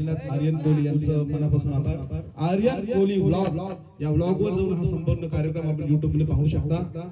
असलेल्या आर्यन कोहली यांचं मनापासून आभार. आर्यन कोहली व्लॉग या व्लॉग वर जाऊन हा संपूर्ण कार्यक्रम आपण युट्यूबमध्ये पाहू शकता.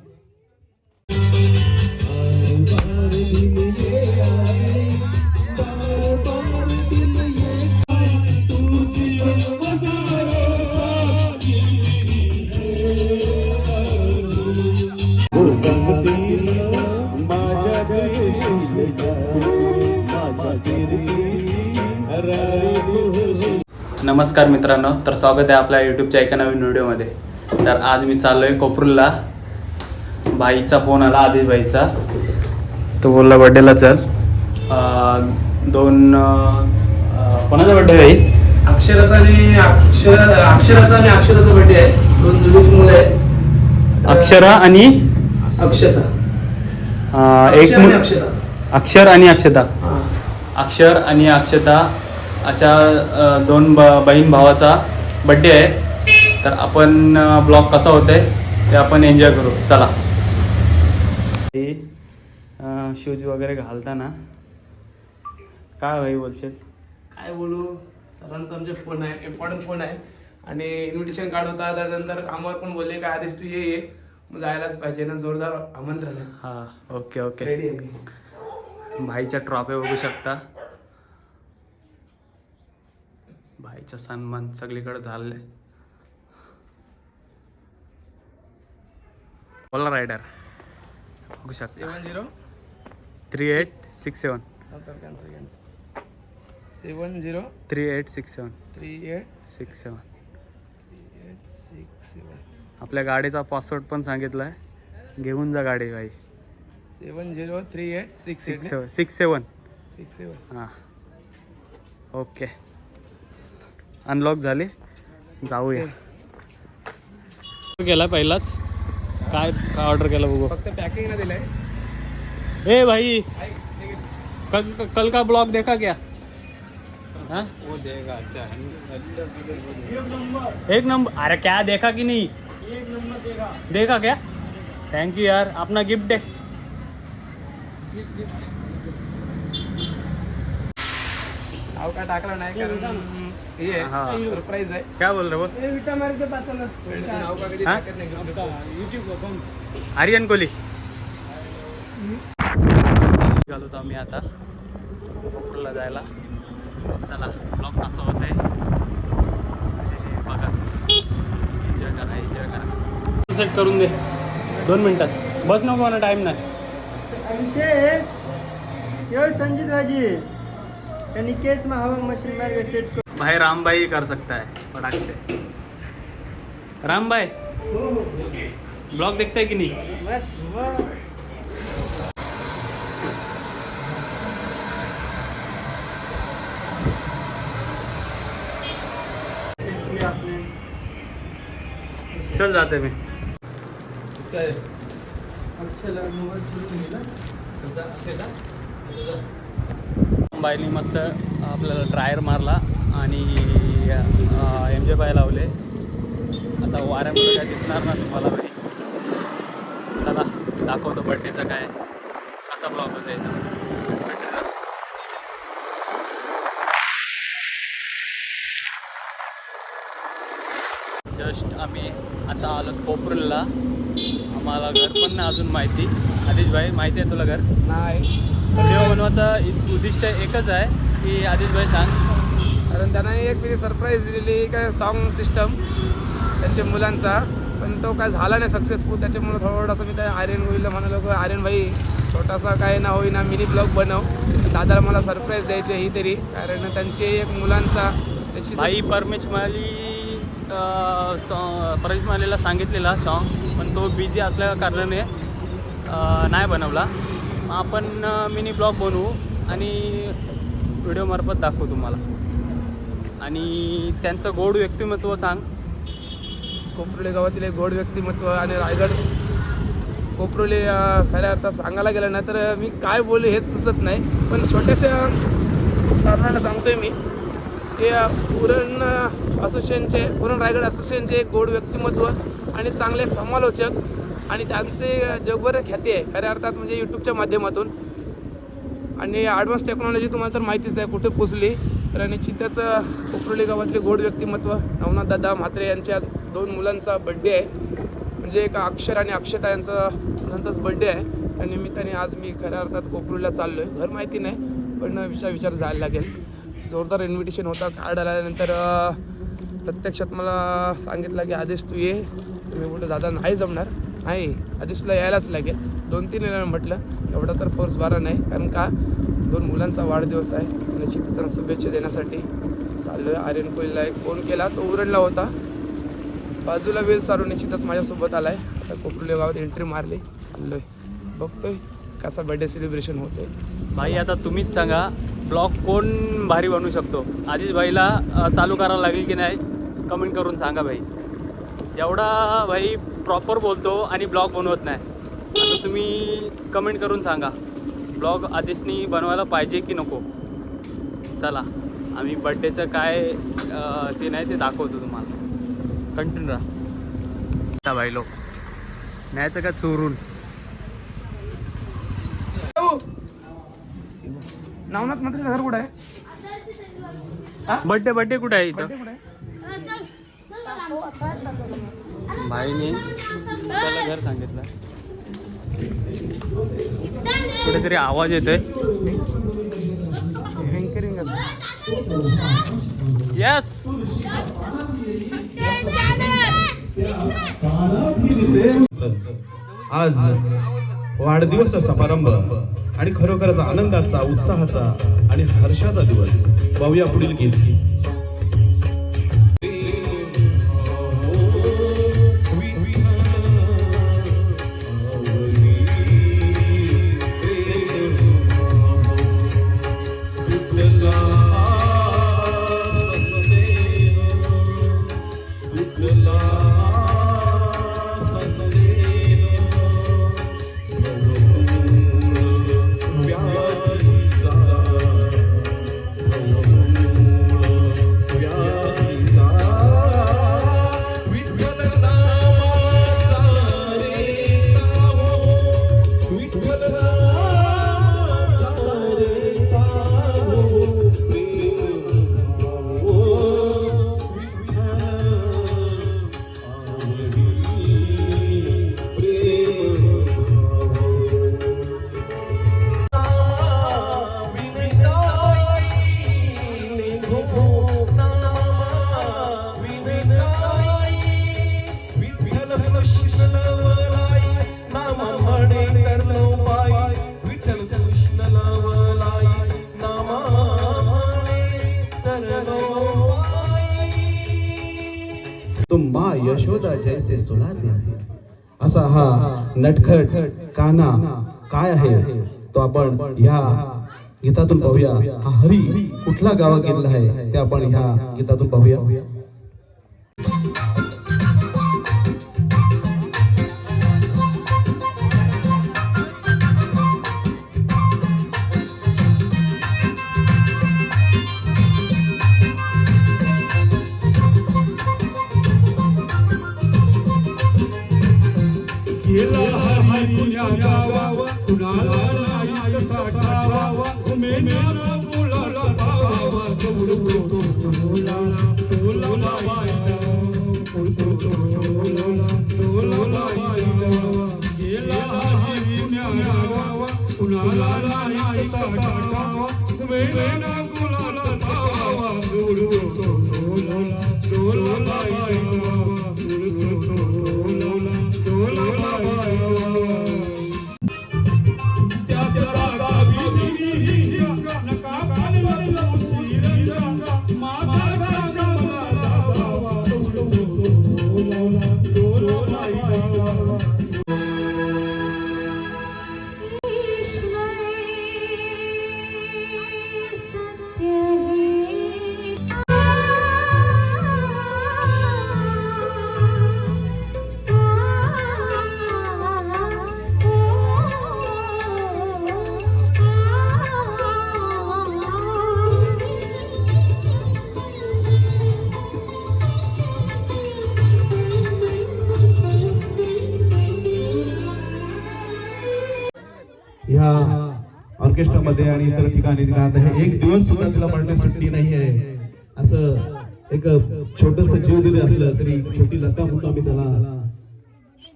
नमस्कार मित्रांनो तर स्वागत आहे आपल्या यूट्यूबच्या एका नवीन व्हिडिओमध्ये. तर आज मी चाललो आहे कोपरूलला भाईचा फोन आला आधीच भाईचा. तो बोलला बड्डेला चल. दोन कोणाचा बड्डे भाई? अक्षराचा आणि अक्षरा अक्षराचा आणि अक्षराचा बर्थडे आहे. दोन जुळीची मुलं आहेत. अक्षरा आणि? अक्षता. एक अक्षर आणि अक्षता. अक्षर आणि अक्षता. अशा दोन ब बहीण भावाचा बड्डे आहे. तर आपण ब्लॉग कसा होतंय ते आपण एन्जॉय करू. चला. शूज वगैरे घालताना काय भाई बोलशील? काय बोलू? सरांचा आमचे फोन आहे इम्पॉर्टंट फोन आहे. आणि इन्व्हिटेशन कार्ड होता त्यानंतर कामावर पण बोलले काय आधीच तू ये ये. मग जायलाच पाहिजे ना जोरदार आमंत्रण आहे हां ओके ओके भाईच्या ट्रॉफी बघू शकता. भाईचा सन्मान सगळीकडे झालेला आहे बोला रायडर. बघू शकता. Seven zero? Three eight six seven. Seven zero? Three eight six seven. Three eight? Six seven. Eight six seven. आपल्या गाडीचा पासवर्ड पण सांगितला आहे घेऊन जा गाडी भाई seven zero three eight six six seven. Six seven. Six seven. हां. ओके. अनलॉक झाली. जाऊया. केला पहिलाच. काय काय ऑर्डर केलं बघू. फक्त पॅकिंग ना दिलंय. ए भाई कल कल का ब्लॉग देखा क्या? हाँ? वो देगा अच्छा एक नंबर अरे क्या देखा कि नहीं? एक नंबर देगा। देखा क्या? थैंक यू यार अपना गिफ्ट दे। काय टाकलं नाही हे हा. सरप्राईज आहे. क्या बोल. रहे हो नाव का कधी? टाकत नाही युट्यूब आर्यन कोहली. निघालो आम्ही आता. कोकरूला जायला. चला ब्लॉग कसा होत आहे? बघा. एन्जॉय करा एन्जॉय करा. सेट करून दे. दोन मिनिटात. बस नको मला टाईम नाही. यो संजीत भाजी. त्यांनी केस में हवा मशीन मार के सेट कर भाई राम भाई कर सकता है फटाक से। राम भाई ब्लॉग देखते है कि नहीं? चल जाते मी अच्छा बाईनी मस्त आपल्याला ड्रायर मारला. आणि एम जे पाय लावले. आता वाऱ्यामध्ये काय दिसणार ना तुम्हाला भाई चला दाखवतो बड्डेचा काय. कसा ब्लॉग होता याचा जस्ट आम्ही आता आलो कोपरूलला आम्हाला घर पण नाही अजून माहिती. आदिश भाई माहिती आहे तुला घर? नाही. बनवायचा इ- उद्दिष्ट एकच आहे की आदिश भाई सांग. कारण त्यांना एक मी सरप्राईज दिलेली काय सॉन्ग सिस्टम त्यांच्या मुलांचा. पण तो काय झाला नाही सक्सेसफुल त्याच्यामुळे थोडंसं मी त्या आर्यन गोईला म्हणालो की आर्यन भाई छोटासा काय ना होईना मिनी ब्लॉग बनव. दादाला मला सरप्राईज द्यायची ही तरी. कारण त्यांचे एक मुलांचा त्याची भाई परमेश माली परमेश मालीला सांगितलेला सॉन्ग पण तो बिझी असल्या कारणाने नाही बनवला. मग आपण मिनी ब्लॉग बनवू आणि व्हिडिओमार्फत दाखवू तुम्हाला. आणि त्यांचं गोड व्यक्तिमत्व सांग. कोपरोली गावातील एक गोड व्यक्तिमत्व आणि रायगड कोपरोली खऱ्या अर्थात सांगायला गेलं ना तर मी काय बोलू हेच सुचत नाही. पण छोट्याशा कारणानं सांगतोय मी. ते पुरण असोसिएशनचे पुरण रायगड असोसिएशनचे एक गोड व्यक्तिमत्व आणि चांगले एक समालोचक आणि त्यांचे जगभर ख्याती आहे. खऱ्या अर्थात म्हणजे यूट्यूबच्या माध्यमातून. आणि ॲडव्हान्स टेक्नॉलॉजी तुम्हाला तर माहितीच आहे कुठे पोचली तर निश्चितच कोपरोली गावातले गोड व्यक्तिमत्व नवनाथ दादा म्हात्रे यांच्या आज दोन मुलांचा बड्डे आहे. म्हणजे एक अक्षर आणि अक्षता यांचा मुलांचाच बड्डे आहे. त्या निमित्ताने आज मी खऱ्या अर्थात कोपरूला चाललो आहे घर माहिती नाही पण विचार विचार जायला लागेल. जोरदार इन्व्हिटेशन होता कार्ड आल्यानंतर प्रत्यक्षात मला सांगितलं की आदेश तू ये. मी म्हटलं दादा नाही जमणार. नाही आदेशला यायलाच लागेल. दोन तीन वेळा म्हटलं एवढा तर फोर्स बारा नाही कारण का? दोन मुलांचा वाढदिवस आहे. निश्चितच शुभेच्छा देण्यासाठी चाललो आहे आर्यन कोळीला एक फोन केला. तो उरणला होता. बाजूला वेल सारून निश्चितच माझ्यासोबत आला आहे आता कोपरुले गावात एंट्री मारली. चाललो आहे बघतोय कसा बर्थडे सेलिब्रेशन होतोय. भाई आता तुम्हीच सांगा ब्लॉग कोण भारी बनवू शकतो? आधीच भाईला चालू करायला लागेल की नाही कमेंट करून सांगा भाई एवढा भाई प्रॉपर बोलतो आणि ब्लॉग बनवत नाही. आता तुम्ही कमेंट करून सांगा. ब्लॉग आधीचनी बनवायला पाहिजे की नको? चला आम्ही बड्डेचं काय सीन आहे ते दाखवतो तुम्हाला. कंटिन्यू राहा. भाई लोक न्यायचं का चोरून? नवनाथ मंत्रीचं घर कुठं आहे? बड्डे बड्डे कुठे आहे इथं? बर्थडे कुठं आहे? भाईने घर सांगितलं. कुठेतरी आवाज येतोय. यस आज वाढदिवस समारंभ आणि खरोखरच आनंदाचा उत्साहाचा आणि हर्षाचा दिवस. पाहूया पुढील गीत. नटखट काना काय आहे? तो आपण ह्या गीतातून पाहूया. हा हरी कुठला गावा गेलेला आहे? ते आपण ह्या गीतातून पाहूया. हरी कुण्या गावा कुणाला आणि गात आहे एक दिवस सुद्धा तिला म्हणणे सुट्टी नाही आहे. असं एक छोटस जीव जरी असलं तरी छोटी लता म्हणून आम्ही त्याला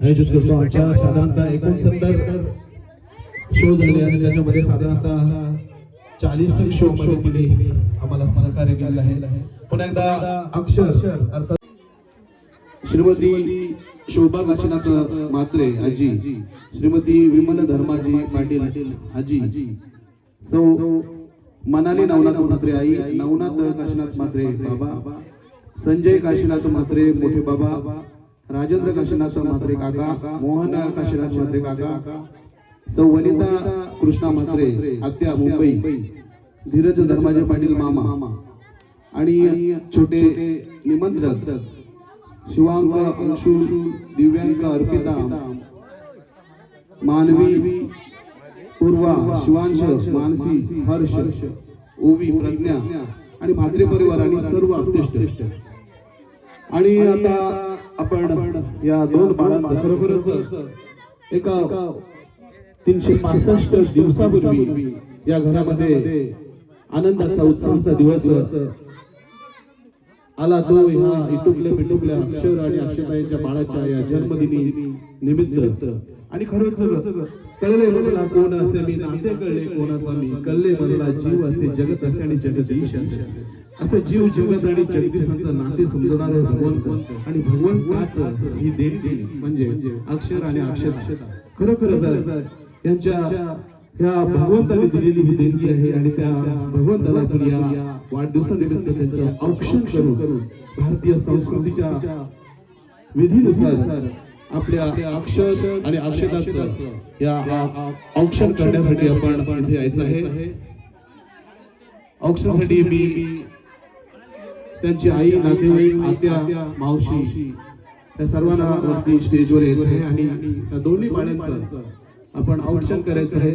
आयोजित करतो. आमच्या साधारणतः एकोणसत्तर शो झाले आणि त्याच्यामध्ये साधारणतः चाळीस शो मध्ये तिने आम्हाला सहकार्य केलेलं आहे. पुन्हा एकदा अक्षर अर्थात श्रीमती शोभा काशीनाथ मात्रे आजी श्रीमती विमल धर्माजी पाटील आजी सौ मनाली नवनाथ म्हात्रे आई नवनाथ काशीनाथ म्हात्रे बाबा संजय काशीनाथ म्हात्रे मोठे बाबा राजेंद्र काशीनाथ म्हात्रे काका मोहन काशीनाथ म्हात्रे काका सौ वनिता कृष्णा म्हात्रे आत्या मुंबई धीरज धर्माजी पाटील मामा आणि छोटे निमंत्रक शिवांग अंशु दिव्यांग अर्पिता मानवी पूर्वा शिवांश मानसी हर्ष ओवी प्रज्ञा आणि भात्रे परिवार आणि सर्व आपतेष्ट आणि आता आपण या दोन बाळांचं खरोखरच एका तीनशे पासष्ट दिवसापूर्वी या घरामध्ये आनंदाचा उत्साहाचा दिवस आला तो ह्या इटुकल्या पिटुकल्या अक्षर आणि अक्षताईच्या बाळाच्या या जन्मदिनी निमित्त. आणि खरंच कळले मजला कोण असे मी नाते कळले कोण असा मी. कळले मजला जीव असे जगत असे आणि जगदीश असे. असं जीव जगत आणि जगदीशांचं नाते समजणारे भगवंत. आणि भगवंताच ही देणगी म्हणजे अक्षर आणि अक्षर खरोखर यांच्या ह्या भगवंताने दिलेली ही देणगी आहे आणि त्या भगवंताला आपण या वाढदिवसानिमित्त त्यांचं औक्षण करून भारतीय संस्कृतीच्या विधीनुसार आपल्या अक्षर आणि अक्षताचं या औक्षण करण्यासाठी आपण इथे यायचं आहे. औक्षणासाठी मी त्यांची आई नातेवाईक आत्या मावशी त्या सर्वांना वरती स्टेजवर यायचं आहे आणि त्या दोन्ही पाण्याचं आपण औक्षण करायचं आहे.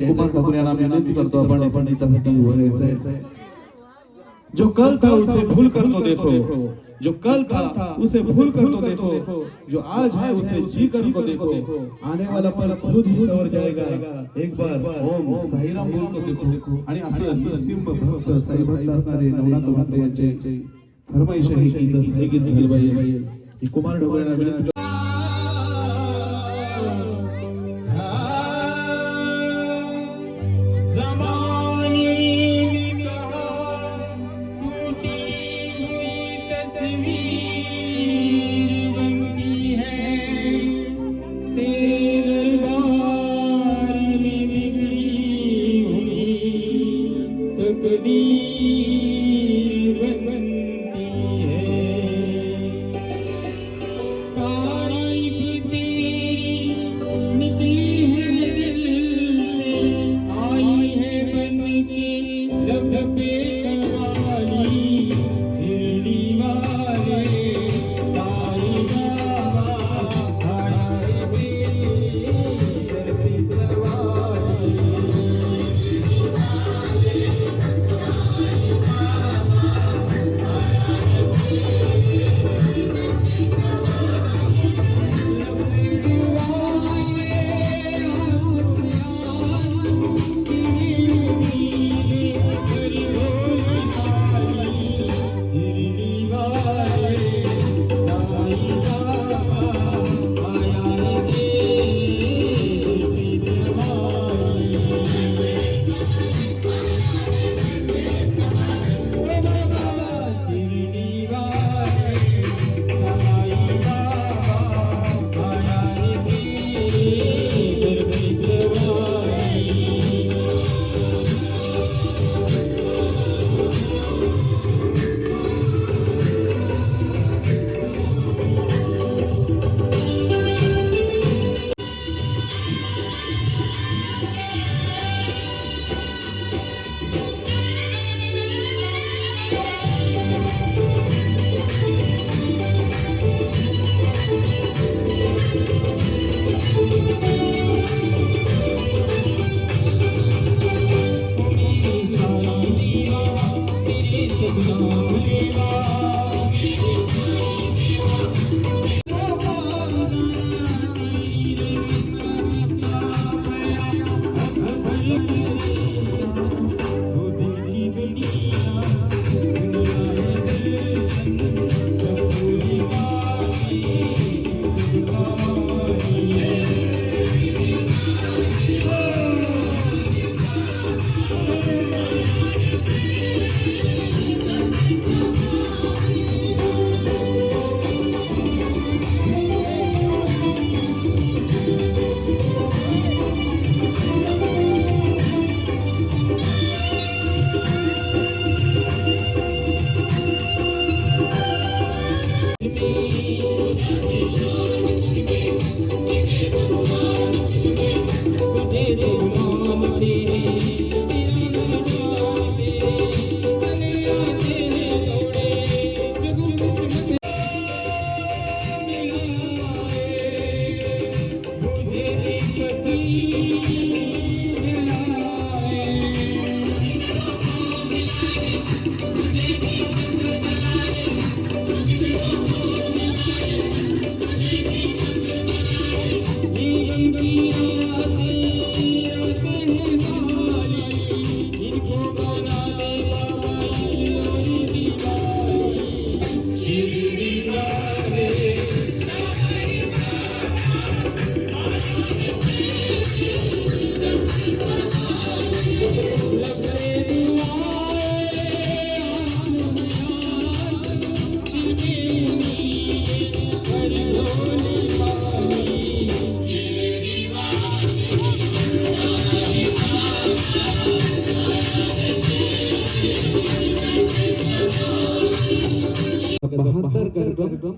गोपाल ठाकूर यांना विनंती करतो आपण आपण त्यासाठी उभं राहायचं आहे. जो कल था उसे भूल कर तो देखो। जो कल था उसे भूल कर तो देखो। जो आज है उसे जी कर तो देखो। आने वाला पल खुद ही सवर जाएगा। एक बार ओम साईराम बोल तो देखो। आणि असं निस्सिम भक्त साई भक्त असणारे नवनाथ म्हात्रे यांचे फरमाईश आहे की इथं साईगीत झालं पाहिजे. ही कुमार ढोबळे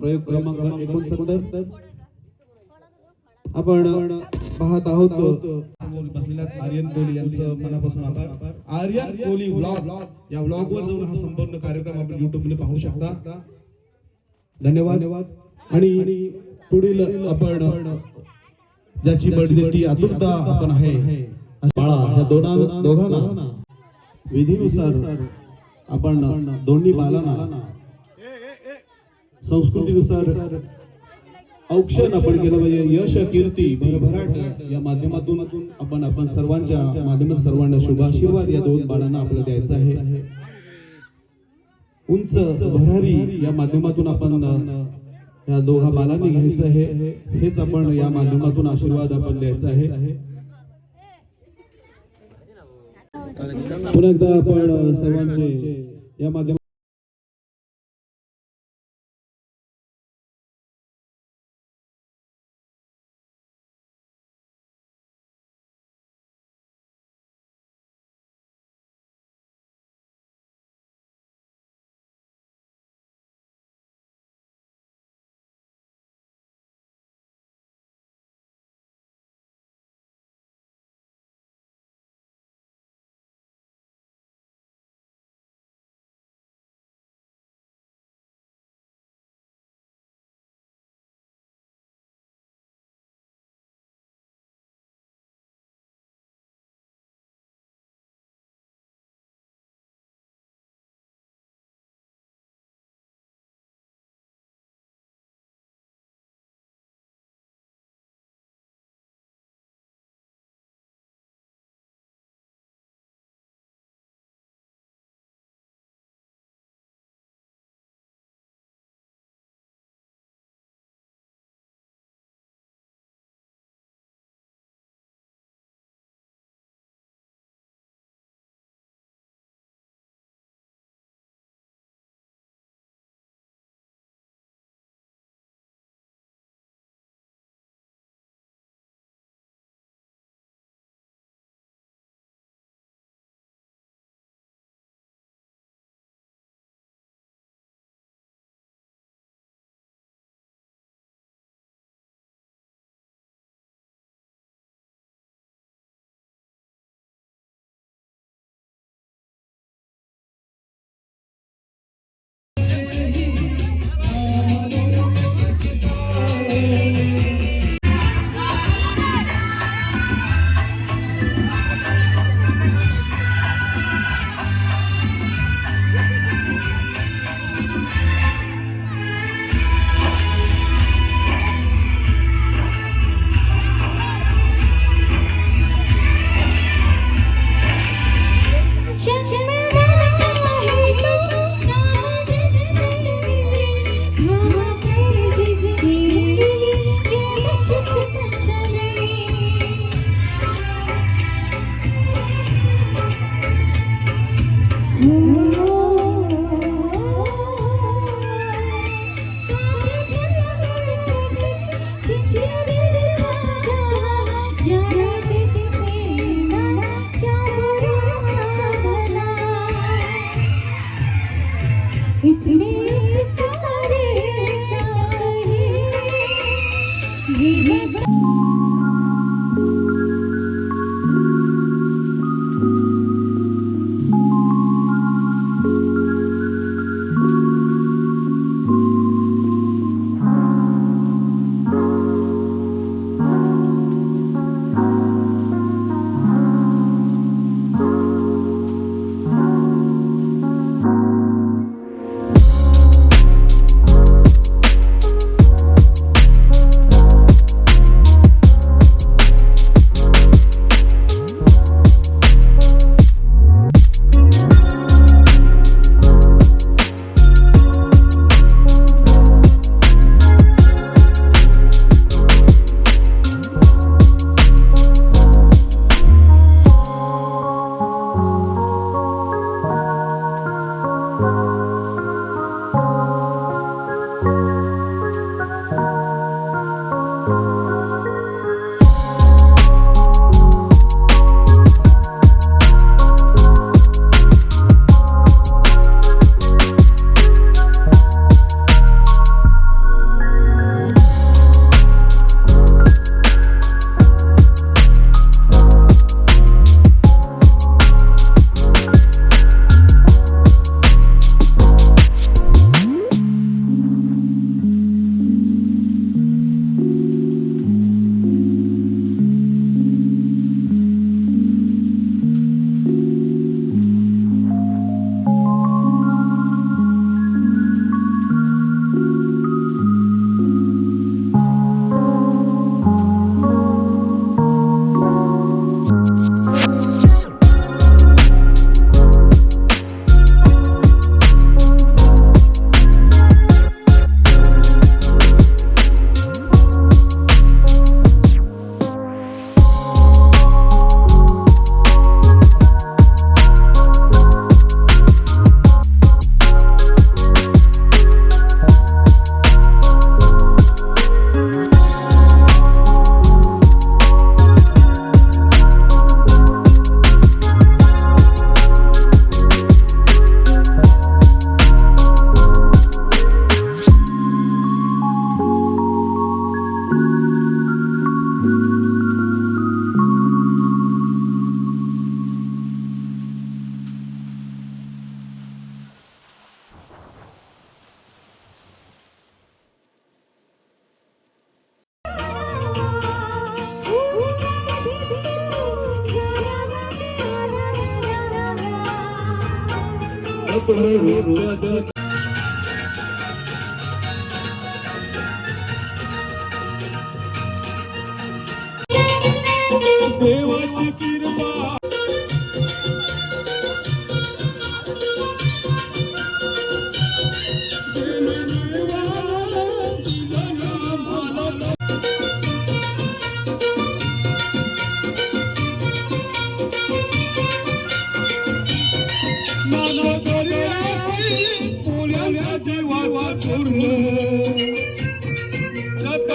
प्रयोग क्रमांक एकोणसत्तर. आपण पाहत आहोत बसलेल्या आर्यन कोहली यांचं मनापासून आभार. आर्यन कोहली व्लॉग या व्लॉग वर जाऊन हा संपूर्ण कार्यक्रम आपण युट्यूबने पाहू शकता. धन्यवाद. आणि पुढील आपण ज्याची बडदेटी आतुरता आपण आहे. बाळा दोघांना. विधीनुसार आपण दोन्ही बालांना संस्कृतीनुसार औक्षण आपण केलं पाहिजे. यश कीर्ती भरभराट या माध्यमातून आपण आपण सर्वांच्या माध्यमात सर्वांना शुभ आशीर्वाद या दोन बाळांना आपल्याला द्यायचा आहे. उंच भरारी या माध्यमातून आपण या दोघा बालांनी घ्यायचं आहे. हेच आपण या माध्यमातून आशीर्वाद आपण द्यायचा आहे. पुन्हा एकदा आपण सर्वांचे या माध्यमात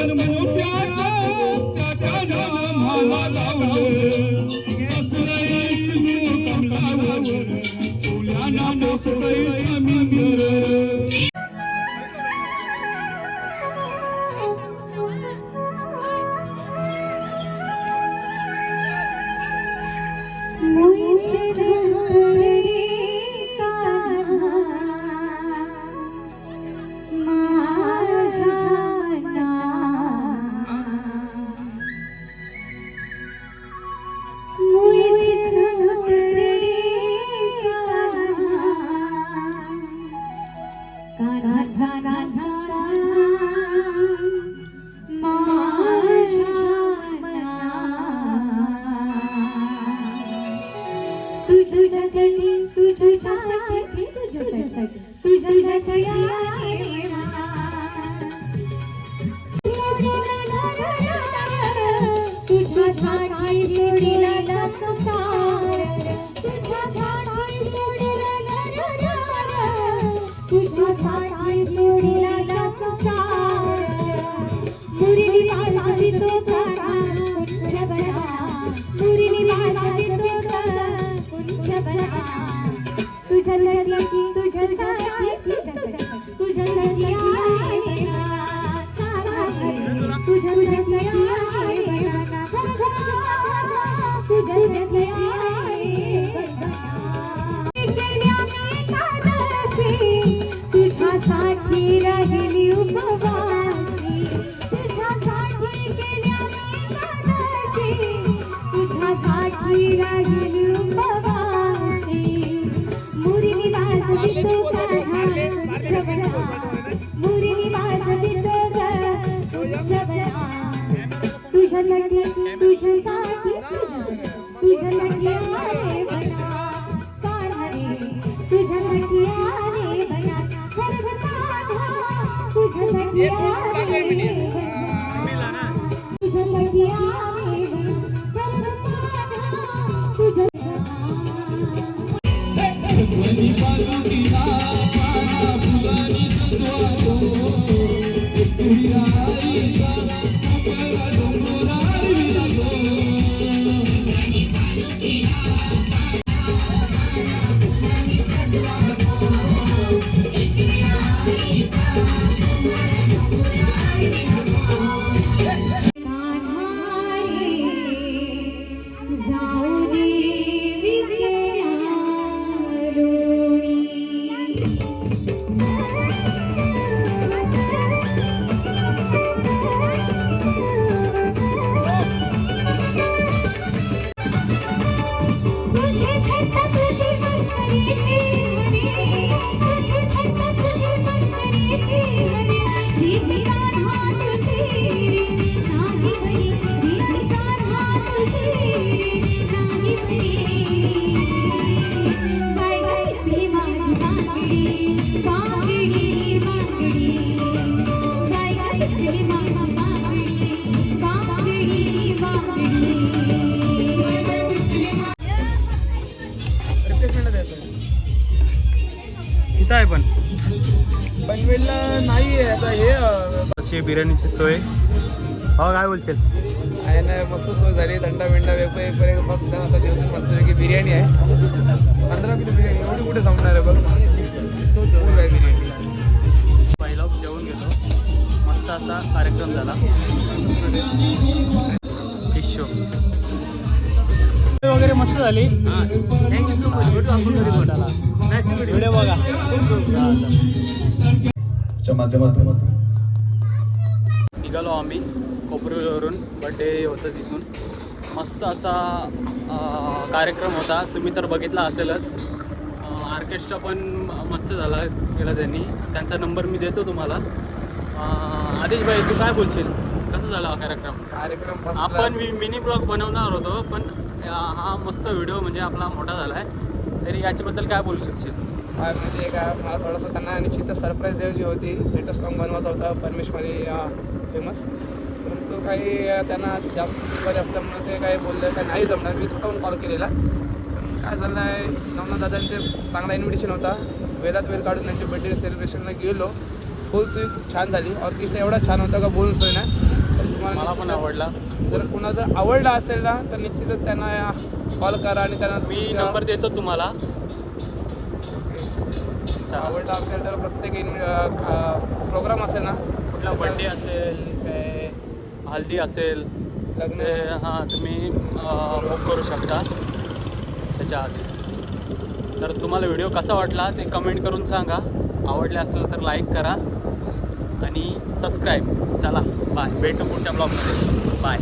Manu, Manu, पनवेलला नाही आहे आता हे अशी बिर्याणीची सोय. हो काय बोलशील? आहे ना मस्त सोय झाली दंडा बिंडा वेपर वेपर मस्त आता जेवतो मस्तपैकी बिर्याणी आहे. पंधरा किलो बिर्याणी एवढी कुठे संपणार आहे बघ. एवढं काय बिर्याणी. पहिला जेवून घेतो. मस्त असा कार्यक्रम झाला. फिश शो वगैरे मस्त झाली. थँक्यू सो मच भेटू आपण घरी फोटाला व्हिडिओ बघा. निघालो आम्ही कोपरीवरून. बड्डे होतं तिथून. मस्त असा कार्यक्रम होता. तुम्ही तर बघितला असेलच. ऑर्केस्ट्रा पण मस्त झाला केला त्यांनी. त्यांचा नंबर मी देतो तुम्हाला. आदेश भाई तू काय बोलशील? कसं झाला हा कार्यक्रम? कार्यक्रम आपण मी मिनी ब्लॉग बनवणार होतो पण हा मस्त व्हिडिओ म्हणजे आपला मोठा झाला आहे तरी याच्याबद्दल काय बोलू शकशील? काय म्हणजे काय मला थोडंसं त्यांना निश्चितच सरप्राईज द्यायची होती लेटेस्ट सॉन्ग बनवायचा होता परमेशमध्ये फेमस परंतु काही त्यांना जास्त शिकवायचे असल्यामुळे ते काही बोलले काय नाही जमणार. मी स्वतःहून कॉल केलेला. काय झालं आहे नवनाथ दादांचे चांगला इन्व्हिटेशन होता. वेळात वेळ काढून त्यांच्या बड्डे सेलिब्रेशनला गेलो. फुल स्वी खूप छान झाली. ऑर्केस्ट्रा एवढा छान होता का बोलून सोय नाही तर तुम्हाला मला पण आवडला. जर कुणाला जर आवडला असेल ना तर निश्चितच त्यांना कॉल करा आणि त्यांना मी नंबर देतो तुम्हाला. चला. आवडला असेल तर प्रत्येक प्रोग्राम असेल ना? कुठला बड्डे असेल काय हल्दी असेल लग्न. हां तुम्ही बुक करू शकता. त्याच्या आधी. तर तुम्हाला व्हिडिओ कसा वाटला ते कमेंट करून सांगा. आवडले असेल तर लाईक करा. आणि सबस्क्राईब चला बाय भेटू पुढच्या ब्लॉगमध्ये बाय